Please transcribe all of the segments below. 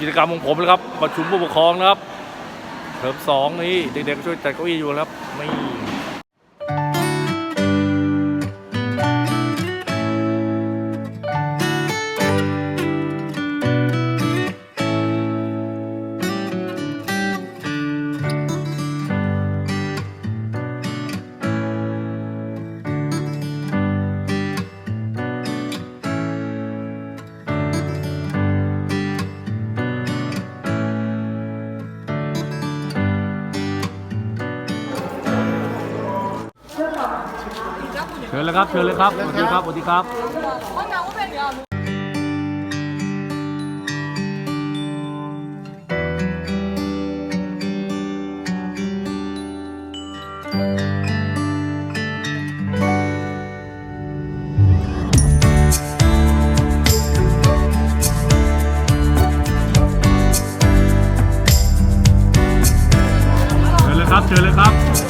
กิจกรรมของผมนะครับประชุมผู้ปกครองนะครับเทอมสองนี้เด็กๆช่วยจัดเก้าอี้อยู่ครับไม่ เชิญเลยครับ เชิญเลยครับ สวัสดีครับ สวัสดีครับ เชิญเลยครับ เชิญเลยครับครับ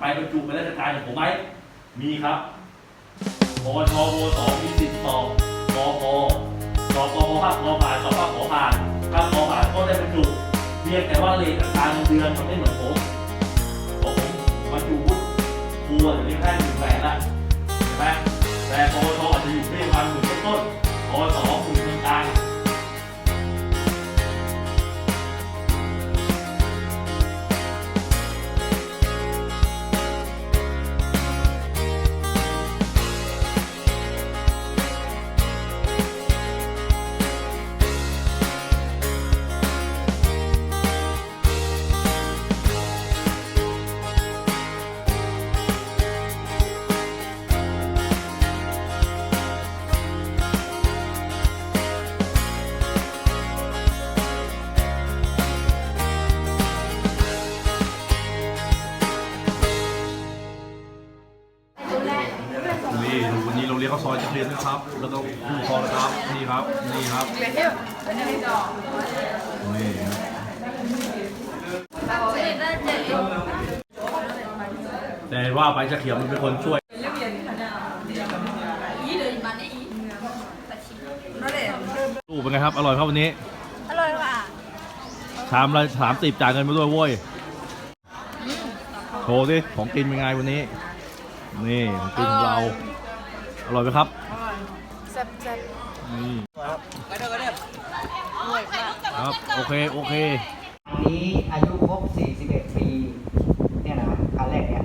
ไปบรรจุเป็นราชการอย่างผมไหม มีครับปวชวสองมีสิทธิ์สอบกพสอบกพภาคกผ่านสอบภาคขอผ่านภาคกผ่านก็ได้บรรจุเพียงแต่ว่าเลทอัตราเงินเดือนมันไม่เหมือน อยจะเรียนนะครับ แล้วก็ผู้ครองนะครับ นี่ครับ นี่ครับ นี่แต่ว่าไปจะเขียวมันเป็นคนช่วย ตู้เป็นไงครับ อร่อยครับวันนี้ อร่อยว่ะชามละสามสิบจ่ายเงินมาด้วยเว้ย โชว์สิของกินเป็นไงวันนี้ นี่ของกินของเรา อร่อยไหมครับแซ่บแซ่บนี่รวยมากครับโอเคโอเคอันนี้อายุครบ 41 ปี เนี่ยนะอันแรกเนี่ย